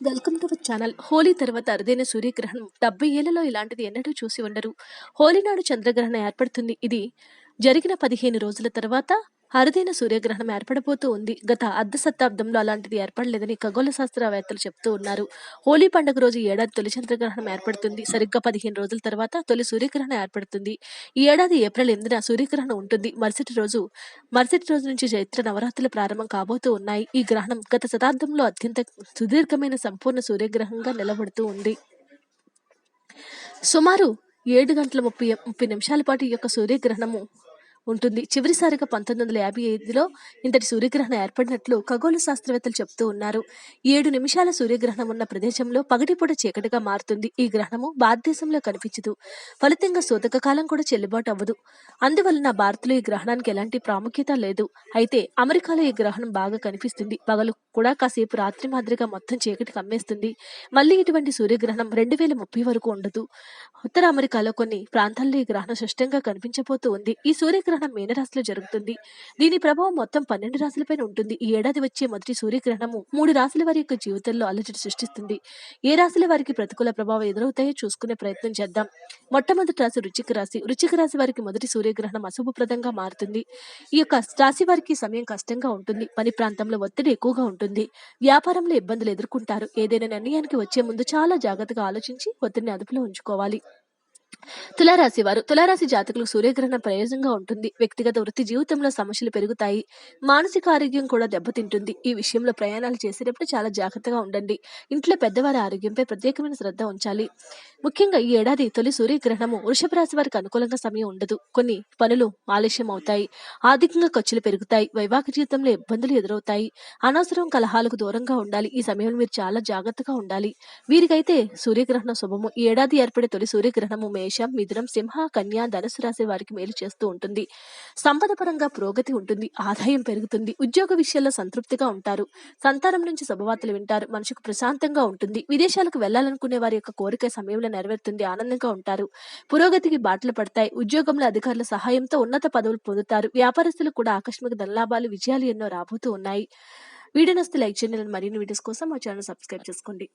Welcome to our channel. Holi తర్వాత అరుదైన సూర్యగ్రహణం. డెబ్బై ఏళ్ళలో ఇలాంటిది ఎన్నడూ చూసి ఉండరు. హోలీ నాడు చంద్రగ్రహణం ఏర్పడుతుంది. ఇది జరిగిన పదిహేను రోజుల తర్వాత అరుదైన సూర్యగ్రహణం ఏర్పడబోతూ ఉంది. గత అర్ధ శతాబ్దంలో అలాంటిది ఏర్పడలేదని ఖగోళ శాస్త్రవేత్తలు చెప్తూ ఉన్నారు. హోలీ పండుగ రోజు ఏడాది తొలి చంద్రగ్రహణం ఏర్పడుతుంది. సరిగ్గా పదిహేను రోజుల తర్వాత తొలి సూర్యగ్రహణం ఏర్పడుతుంది. ఈ ఏడాది ఏప్రిల్ ఎనిమిదిన సూర్యగ్రహణం ఉంటుంది. మరుసటి రోజు మరుసటి రోజు నుంచి చైత్ర నవరాత్రులు ప్రారంభం కాబోతూ ఉన్నాయి. ఈ గ్రహణం గత శతాబ్దంలో అత్యంత సుదీర్ఘమైన సంపూర్ణ సూర్యగ్రహంగా నిలబడుతూ ఉంది. సుమారు ఏడు గంటల ముప్పై ముప్పై నిమిషాల పాటు ఈ యొక్క సూర్యగ్రహణము ఉంటుంది. చివరిసారిగా పంతొమ్మిది వందల యాభై ఐదులో ఇంతటి సూర్యగ్రహణం ఏర్పడినట్లు ఖగోళ శాస్త్రవేత్తలు చెబుతూ ఉన్నారు. ఏడు నిమిషాల సూర్యగ్రహణం ఉన్న ప్రదేశంలో పగటిపూట చీకటిగా మారుతుంది. ఈ గ్రహణము భారతదేశంలో కనిపించదు. ఫలితంగా సూతక కాలం కూడా చెల్లుబాటు అవ్వదు. అందువలన భారత్లో ఈ గ్రహణానికి ఎలాంటి ప్రాముఖ్యత లేదు. అయితే అమెరికాలో ఈ గ్రహణం బాగా కనిపిస్తుంది. పగలు కూడా కాసేపు రాత్రి మాదిరిగా మొత్తం చీకటి కమ్మేస్తుంది. మళ్ళీ ఇటువంటి సూర్యగ్రహణం రెండు వేల ముప్పై వరకు ఉండదు. ఉత్తర అమెరికాలో కొన్ని ప్రాంతాల్లో ఈ గ్రహణం స్పష్టంగా కనిపించబోతూ ఉంది. ఈ సూర్యగ్రహణం మీనరాశిలో జరుగుతుంది. దీని ప్రభావం మొత్తం పన్నెండు రాశులపైన ఉంటుంది. ఈ ఏడాది వచ్చే మొదటి సూర్యగ్రహణము మూడు రాశుల వారి యొక్క జీవితంలో అలజడి సృష్టిస్తుంది. ఏ రాశుల వారికి ప్రతికూల ప్రభావం ఎదురవుతాయో చూసుకునే ప్రయత్నం చేద్దాం. మొట్టమొదటి రాశి రుచిక రాశి. రుచిక రాశి వారికి మొదటి సూర్యగ్రహణం అశుభప్రదంగా మారుతుంది. ఈ యొక్క రాశి వారికి సమయం కష్టంగా ఉంటుంది. పని ప్రాంతంలో ఒత్తిడి ఎక్కువగా ఉంటుంది. వ్యాపారంలో ఇబ్బందులు ఎదుర్కొంటారు. ఏదైనా నిర్ణయానికి వచ్చే ముందు చాలా జాగ్రత్తగా ఆలోచించి ఒత్తిడిని అదుపులో ఉంచుకోవాలి. తులారాశి వారు తులారాశి జాతకులకు సూర్యగ్రహణం ప్రయోజనంగా ఉంటుంది. వ్యక్తిగత వృత్తి జీవితంలో సమస్యలు పెరుగుతాయి. మానసిక ఆరోగ్యం కూడా దెబ్బతింటుంది. ఈ విషయంలో ప్రయాణాలు చేసేటప్పుడు చాలా జాగ్రత్తగా ఉండండి. ఇంట్లో పెద్దవారి ఆరోగ్యంపై ప్రత్యేకమైన శ్రద్ధ ఉంచాలి. ముఖ్యంగా ఈ ఏడాది తొలి సూర్యగ్రహణము వృషభ రాశి వారికి అనుకూలంగా సమయం ఉండదు. కొన్ని పనులు ఆలస్యం అవుతాయి. ఆర్థికంగా ఖర్చులు పెరుగుతాయి. వైవాహిక జీవితంలో ఇబ్బందులు ఎదురవుతాయి. అనవసరం కలహాలకు దూరంగా ఉండాలి. ఈ సమయంలో మీరు చాలా జాగ్రత్తగా ఉండాలి. వీరికైతే సూర్యగ్రహణం శుభము. ఈ ఏడాది ఏర్పడే తొలి సూర్యగ్రహణము మేష మిథునం సింహ కన్యా ధనుసు రాశి వారికి మేలు చేస్తూ ఉంటుంది. సంపద పరంగా పురోగతి ఉంటుంది ఆదాయం పెరుగుతుంది ఉద్యోగ విషయాల్లో సంతృప్తిగా ఉంటారు. సంతానం నుంచి శుభవార్తలు వింటారు మనసుకు ప్రశాంతంగా ఉంటుంది. విదేశాలకు వెళ్ళాలనుకునే వారి యొక్క కోరిక సమయంలో నెరవేరుతుంది ఆనందంగా ఉంటారు. పురోగతికి బాటలు పడతాయి ఉద్యోగంలో అధికారుల సహాయంతో ఉన్నత పదవులు పొందుతారు. వ్యాపారస్తులు కూడా ఆకస్మిక ధనలాభాలు విజయాలు ఎన్నో రాబోతూ ఉన్నాయి. వీడియోనొస్తే లైక్ చేయండి మరిన్ని వీడియోస్ కోసం మా ఛానల్ సబ్స్క్రైబ్ చేసుకోండి.